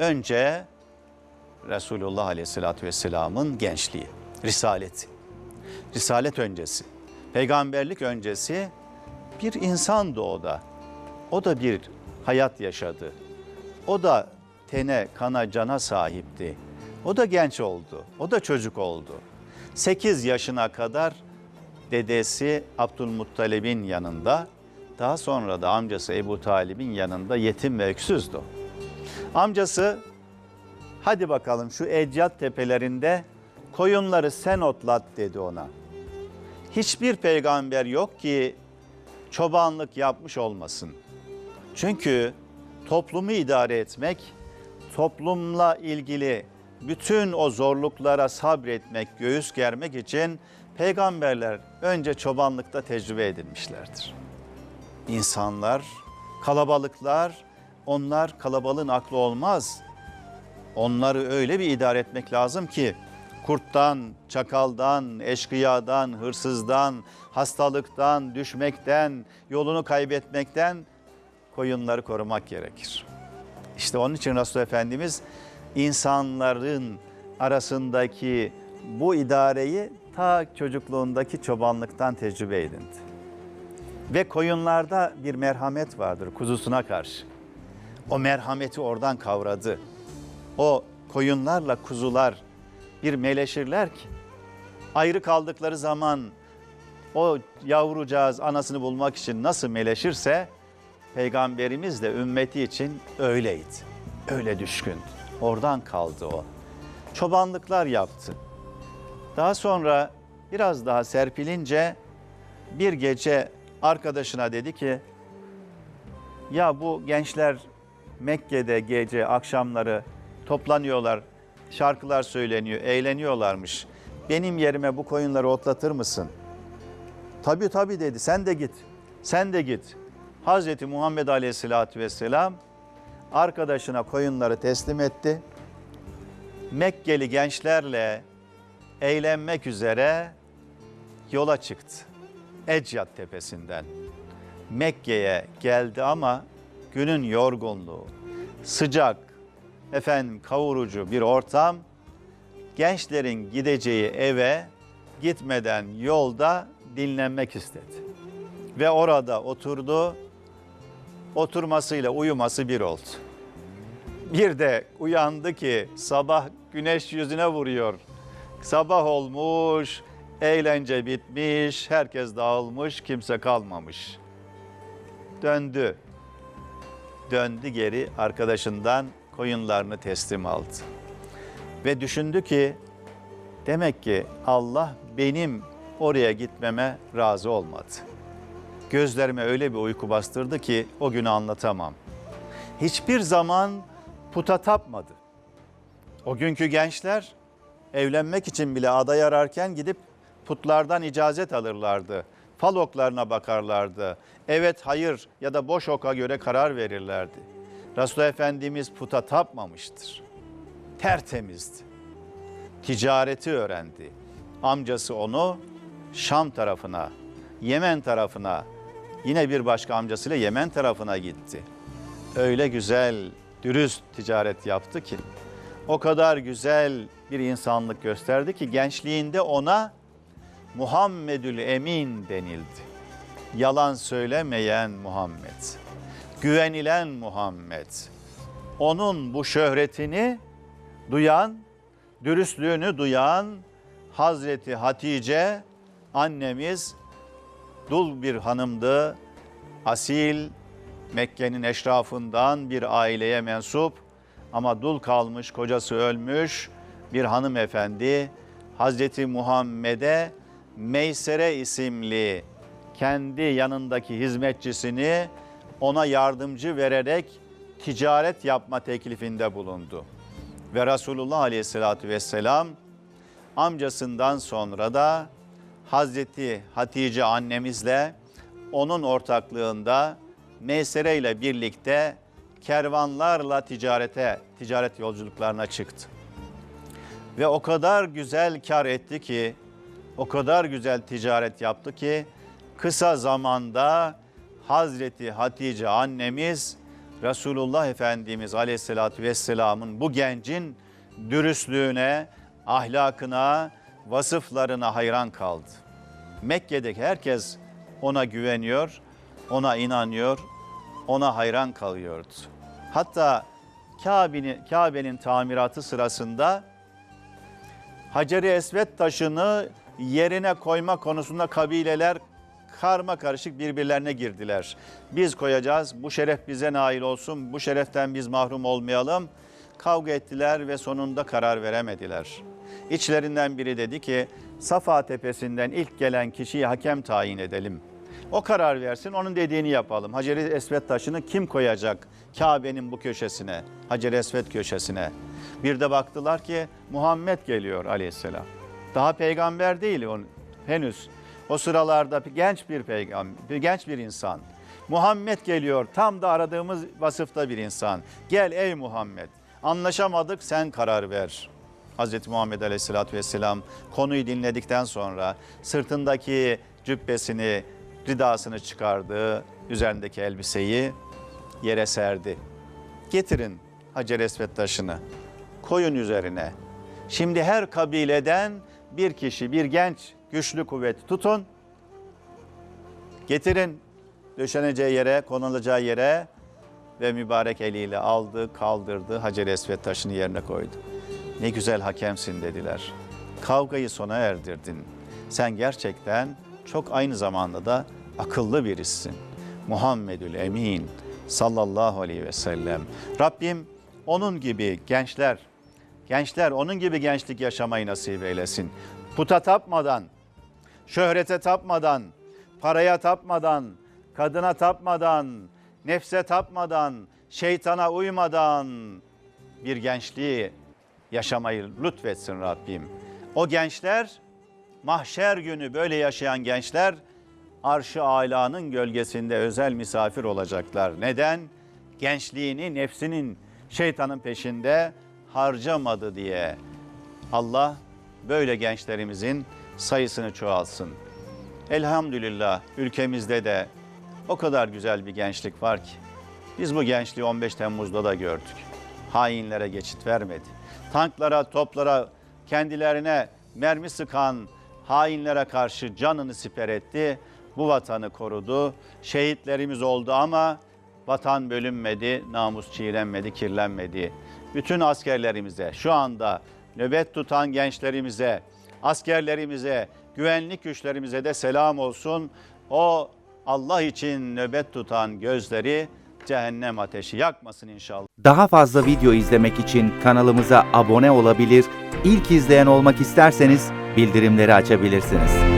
Önce Resulullah Aleyhisselatü Vesselam'ın gençliği, risaleti. Risalet öncesi, peygamberlik öncesi bir insandı o. O da bir hayat yaşadı. O da tene, kana, cana sahipti. O da genç oldu. O da çocuk oldu. 8 yaşına kadar dedesi Abdülmuttalib'in yanında, daha sonra da amcası Ebu Talib'in yanında yetim ve öksüzdü. Amcası hadi bakalım şu Ecyat tepelerinde koyunları sen otlat dedi ona. Hiçbir peygamber yok ki çobanlık yapmış olmasın. Çünkü toplumu idare etmek, toplumla ilgili bütün o zorluklara sabretmek, göğüs germek için peygamberler önce çobanlıkta tecrübe edilmişlerdir. İnsanlar, kalabalıklar, onlar kalabalığın aklı olmaz. Onları öyle bir idare etmek lazım ki kurttan, çakaldan, eşkıyadan, hırsızdan, hastalıktan, düşmekten, yolunu kaybetmekten koyunları korumak gerekir. İşte onun için Resul Efendimiz insanların arasındaki bu idareyi ta çocukluğundaki çobanlıktan tecrübe edindi. Ve koyunlarda bir merhamet vardır kuzusuna karşı. O merhameti oradan kavradı. O koyunlarla kuzular bir meleşirler ki ayrı kaldıkları zaman o yavrucağız anasını bulmak için nasıl meleşirse peygamberimiz de ümmeti için öyleydi. Öyle düşkündü. Oradan kaldı o. Çobanlıklar yaptı. Daha sonra biraz daha serpilince bir gece arkadaşına dedi ki ya bu gençler Mekke'de gece akşamları toplanıyorlar, şarkılar söyleniyor, eğleniyorlarmış. Benim yerime bu koyunları otlatır mısın? Tabii tabii dedi. Sen de git. Sen de git. Hazreti Muhammed Aleyhisselatü Vesselam arkadaşına koyunları teslim etti. Mekkeli gençlerle eğlenmek üzere yola çıktı. Ecyat tepesinden. Mekke'ye geldi ama günün yorgunluğu, sıcak, efendim kavurucu bir ortam gençlerin gideceği eve gitmeden yolda dinlenmek istedi. Ve orada oturdu. Oturmasıyla uyuması bir oldu. Bir de uyandı ki sabah güneş yüzüne vuruyor. Sabah olmuş, eğlence bitmiş, herkes dağılmış, kimse kalmamış. Döndü. Döndü geri arkadaşından koyunlarını teslim aldı. Ve düşündü ki demek ki Allah benim oraya gitmeme razı olmadı. Gözlerime öyle bir uyku bastırdı ki o günü anlatamam. Hiçbir zaman puta tapmadı. O günkü gençler evlenmek için bile aday ararken gidip putlardan icazet alırlardı. Fal oklarına bakarlardı. Evet, hayır ya da boş oka göre karar verirlerdi. Resulullah Efendimiz puta tapmamıştır. Tertemizdi. Ticareti öğrendi. Amcası onu Şam tarafına, Yemen tarafına, yine bir başka amcasıyla Yemen tarafına gitti. Öyle güzel, dürüst ticaret yaptı ki, o kadar güzel bir insanlık gösterdi ki gençliğinde ona Muhammedül Emin denildi. Yalan söylemeyen Muhammed, güvenilen Muhammed. Onun bu şöhretini duyan, dürüstlüğünü duyan Hazreti Hatice annemiz dul bir hanımdı. Asil, Mekke'nin eşrafından bir aileye mensup ama dul kalmış, kocası ölmüş bir hanımefendi Hazreti Muhammed'e Meysere isimli kendi yanındaki hizmetçisini ona yardımcı vererek ticaret yapma teklifinde bulundu. Ve Resulullah Aleyhisselatü Vesselam amcasından sonra da Hazreti Hatice annemizle onun ortaklığında Meysere ile birlikte kervanlarla ticarete, ticaret yolculuklarına çıktı. Ve o kadar güzel kar etti ki, o kadar güzel ticaret yaptı ki kısa zamanda Hazreti Hatice annemiz Resulullah Efendimiz Aleyhisselatü Vesselam'ın bu gencin dürüstlüğüne, ahlakına, vasıflarına hayran kaldı. Mekke'deki herkes ona güveniyor, ona inanıyor, ona hayran kalıyordu. Hatta Kabe'nin Kabe'nin tamiratı sırasında Hacer-i Esved taşını yerine koyma konusunda kabileler karma karışık birbirlerine girdiler. Biz koyacağız, bu şeref bize nail olsun, bu şereften biz mahrum olmayalım. Kavga ettiler ve sonunda karar veremediler. İçlerinden biri dedi ki, Safa Tepesi'nden ilk gelen kişiyi hakem tayin edelim. O karar versin, onun dediğini yapalım. Hacer-i Esved taşını kim koyacak Kabe'nin bu köşesine, Hacer-i Esved köşesine? Bir de baktılar ki Muhammed geliyor aleyhisselam. Daha peygamber değil on, henüz. O sıralarda genç bir peygamber, genç bir insan. Muhammed geliyor, tam da aradığımız vasıfta bir insan. Gel ey Muhammed, anlaşamadık sen karar ver. Hz. Muhammed Aleyhisselatü Vesselam konuyu dinledikten sonra sırtındaki cübbesini, ridasını çıkardı, üzerindeki elbiseyi yere serdi. Getirin Hacer Esved taşını, koyun üzerine. Şimdi her kabileden bir kişi, bir genç, güçlü kuvvet tutun. Getirin döşeneceği yere, konulacağı yere ve mübarek eliyle aldı, kaldırdı, Hacer Esved taşını yerine koydu. Ne güzel hakemsin dediler. Kavgayı sona erdirdin. Sen gerçekten çok aynı zamanda da akıllı birisin. Muhammedül Emin sallallahu aleyhi ve sellem. Rabbim onun gibi gençler, gençler onun gibi gençlik yaşamayı nasip eylesin. Puta tapmadan, şöhrete tapmadan, paraya tapmadan, kadına tapmadan, nefse tapmadan, şeytana uymadan bir gençliği yaşamayı lütfetsin Rabbim. O gençler mahşer günü böyle yaşayan gençler arş-ı alanın gölgesinde özel misafir olacaklar. Neden? Gençliğini nefsinin şeytanın peşinde harcamadı diye. Allah böyle gençlerimizin sayısını çoğalsın. Elhamdülillah ülkemizde de o kadar güzel bir gençlik var ki. Biz bu gençliği 15 Temmuz'da da gördük. Hainlere geçit vermedi. Tanklara, toplara, kendilerine mermi sıkan hainlere karşı canını siper etti. Bu vatanı korudu. Şehitlerimiz oldu ama vatan bölünmedi, namus çiğnenmedi, kirlenmedi. Bütün askerlerimize, şu anda nöbet tutan gençlerimize, askerlerimize, güvenlik güçlerimize de selam olsun. O Allah için nöbet tutan gözleri cehennem ateşi yakmasın inşallah. Daha fazla video izlemek için kanalımıza abone olabilir, ilk izleyen olmak isterseniz bildirimleri açabilirsiniz.